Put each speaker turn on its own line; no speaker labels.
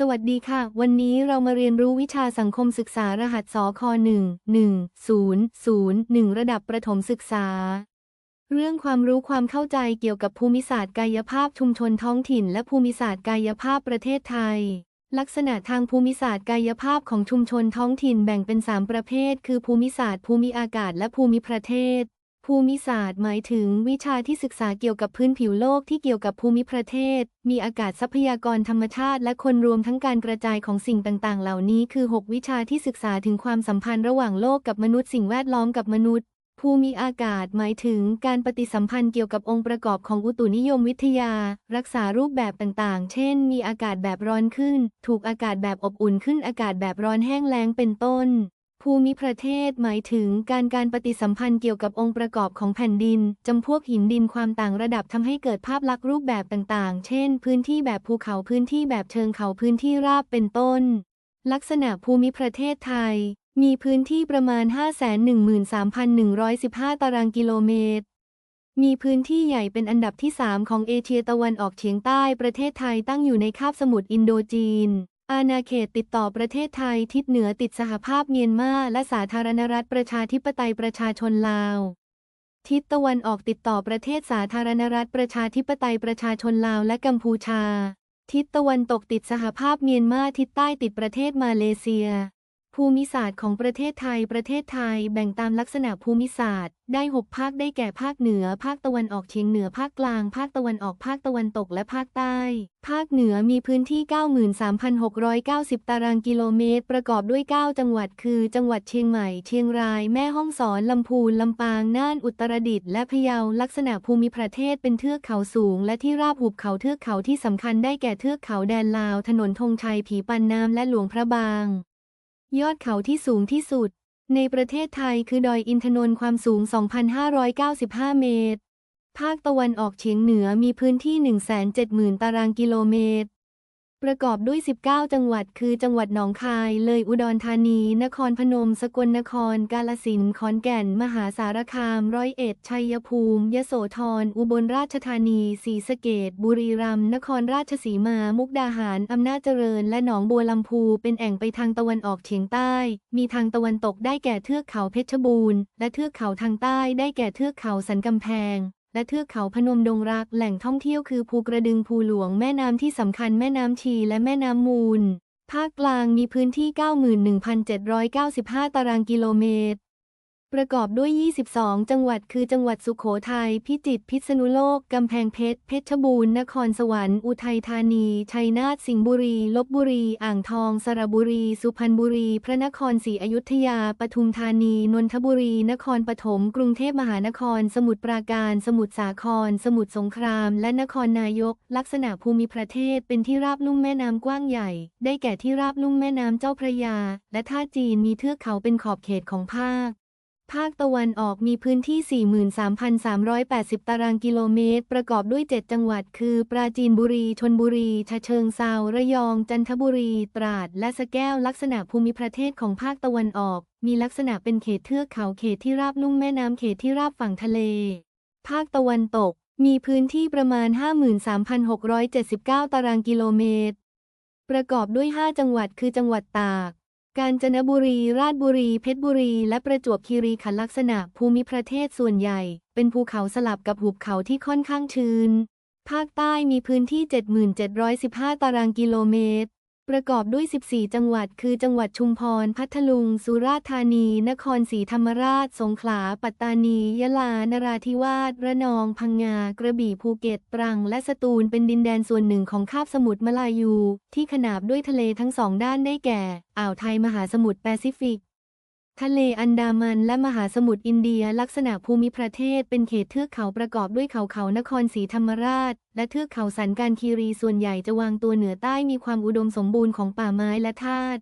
สวัสดีค่ะ วันนี้เรามาเรียนรู้วิชาสังคมศึกษารหัสสค1 1 0 0 1 ระดับประถมศึกษา เรื่องความรู้ความเข้าใจเกี่ยวกับภูมิศาสตร์กายภาพชุมชนท้องถิ่น และภูมิศาสตร์กายภาพประเทศไทย ลักษณะทางภูมิศาสตร์กายภาพของชุมชนท้องถิ่นแบ่งเป็น 3 ประเภท คือภูมิศาสตร์ภูมิอากาศและภูมิประเทศ ภูมิศาสตร์หมายถึงวิชาที่ศึกษาเกี่ยวกับพื้นผิวโลกที่เกี่ยวกับภูมิประเทศ มีอากาศทรัพยากรธรรมชาติ และคนรวมทั้งการกระจายของสิ่งต่างๆ เหล่านี้คือ 6 วิชาที่ศึกษาถึงความสัมพันธ์ระหว่างโลกกับมนุษย์สิ่งแวดล้อมกับมนุษย์ ภูมิอากาศหมายถึงการปฏิสัมพันธ์เกี่ยวกับองค์ประกอบของอุตุนิยมวิทยา รักษารูปแบบต่างๆ เช่น มีอากาศแบบร้อนขึ้น ถูกอากาศแบบอบอุ่นขึ้น อากาศแบบร้อนแห้งแล้งเป็นต้น ภูมิประเทศหมายถึงการการปฏิสัมพันธ์เกี่ยวกับองค์ประกอบของแผ่นดิน จำพวกหินดินความต่างระดับทำให้เกิดภาพลักษณ์รูปแบบต่างๆ เช่น พื้นที่แบบภูเขาพื้นที่แบบเชิงเขาพื้นที่ราบเป็นต้น ลักษณะภูมิประเทศไทย มีพื้นที่ประมาณ 513,115 ตารางกิโลเมตรมีพื้นที่ใหญ่เป็นอันดับที่ 3 ของเอเชียตะวันออกเฉียงใต้ ประเทศไทยตั้งอยู่ในคาบสมุทรอินโดจีน อาณาเขตติดต่อประเทศไทยทิศเหนือติดสหภาพเมียนมาและสาธารณรัฐประชาธิปไตยประชาชนลาว ทิศตะวันออกติดต่อประเทศสาธารณรัฐประชาธิปไตยประชาชนลาวและกัมพูชา ทิศตะวันตกติดสหภาพเมียนมาทิศใต้ติดประเทศมาเลเซีย ภูมิศาสตร์ของประเทศไทย ประเทศไทยแบ่งตามลักษณะภูมิศาสตร์ ได้ 6 ภาค ได้แก่ ภาคเหนือ ภาคตะวันออกเฉียงเหนือ ภาคกลาง ภาคตะวันออกภาคตะวันตก และภาคใต้ ภาคเหนือมีพื้นที่ 93,690 ตารางกิโลเมตร ประกอบด้วย 9 จังหวัด คือ จังหวัดเชียงใหม่ เชียงราย แม่ฮ่องสอน ลำพูน ลำปาง น่าน อุตรดิตถ์ และพะเยา ลักษณะภูมิประเทศเป็นเทือกเขาสูง และที่ราบหุบเขา เทือกเขาที่สำคัญได้แก่ เทือกเขาแดนลาว ถนนธงชัย ผีปันน้ำ และหลวงพระบาง ยอดเขาที่สูงที่สุด ในประเทศไทยคือดอยอินทนนท์ความสูง 2,595 เมตร ภาคตะวันออกเฉียงเหนือมีพื้นที่ 170,000 ตารางกิโลเมตร ประกอบด้วย 19 จังหวัด คือ จังหวัดหนองคาย เลย อุดรธานี นครพนม สกลนคร กาฬสินธุ์ ขอนแก่น มหาสารคาม ร้อยเอ็ด ชัยภูมิ ยโสธร อุบลราชธานี ศรีสะเกษบุรีรัมย์ นครราชสีมา มุกดาหาร อำนาจเจริญ และหนองบัวลำพู เป็นแอ่งไปทางตะวันออกเฉียงใต้ มีทางตะวันตกได้แก่เทือกเขาเพชรบูรณ์ และเทือกเขาทางใต้ได้แก่เทือกเขาสันกำแพง และเทือกเขาพนมดงรัก แหล่งท่องเที่ยวคือภูกระดึงภูหลวงแม่น้ำที่สำคัญแม่น้ำชีและแม่น้ำมูล ภาคกลางมีพื้นที่ 91,795 ตารางกิโลเมตร ประกอบด้วย 22 จังหวัดคือจังหวัดสุโขทัย พิจิตร พิษณุโลก กำแพงเพชร เพชรบูรณ์ นครสวรรค์ อุทัยธานี ชัยนาท สิงห์บุรี ลบบุรี อ่างทอง สระบุรี สุพรรณบุรี พระนครศรีอยุธยา ปทุมธานี นนทบุรี นครปฐม กรุงเทพมหานคร สมุทรปราการ สมุทรสาคร สมุทรสงคราม และนครนายก ลักษณะภูมิประเทศเป็นที่ราบลุ่มแม่น้ำกว้างใหญ่ ได้แก่ที่ราบลุ่มแม่น้ำเจ้าพระยา และท่าจีนมีเทือกเขาเป็นขอบเขตของภาค ภาคตะวันออกมีพื้นที่ 43,380 ตารางกิโลเมตร ประกอบด้วย 7 จังหวัด คือ ปราจีนบุรี ชนบุรีฉะเชิงเซา ระยอง จันทบุรี ตราด และสะแก้ว ลักษณะภูมิประเทศของภาคตะวันออก มีลักษณะเป็นเขตเทือกเขาเขตที่ราบลุ่มแม่น้ำเขตที่ราบฝั่งทะเล ภาคตะวันตก มีพื้นที่ประมาณ 53,679 ตารางกิโลเมตร ประกอบด้วย 5 จังหวัด คือ จังหวัดตาก กาญจนบุรี ราชบุรี เพชรบุรี และประจวบคีรีขันธ์ลักษณะภูมิประเทศส่วนใหญ่ เป็นภูเขาสลับกับหุบเขาที่ค่อนข้างชื้น ภาคใต้มีพื้นที่ 7715 ตารางกิโลเมตร ประกอบด้วย 14 จังหวัด คือ จังหวัดชุมพร พัทลุง สุราษฎร์ธานี นครศรีธรรมราช สงขลา ปัตตานี ยะลา นราธิวาส ระนอง พังงา กระบี่ ภูเก็ต ตรัง และสตูล เป็นดินแดนส่วนหนึ่งของคาบสมุทรมลายู ที่ขนาบด้วยทะเลทั้งสองด้านได้แก่ อ่าวไทย มหาสมุทรแปซิฟิก ทะเลอันดามันและมหาสมุทรอินเดียลักษณะภูมิประเทศเป็นเขตเทือกเขาประกอบด้วยเขาเขานครศรีธรรมราช และเทือกเขาสันการคีรีส่วนใหญ่จะวางตัวเหนือใต้มีความอุดมสมบูรณ์ของป่าไม้และธาตุ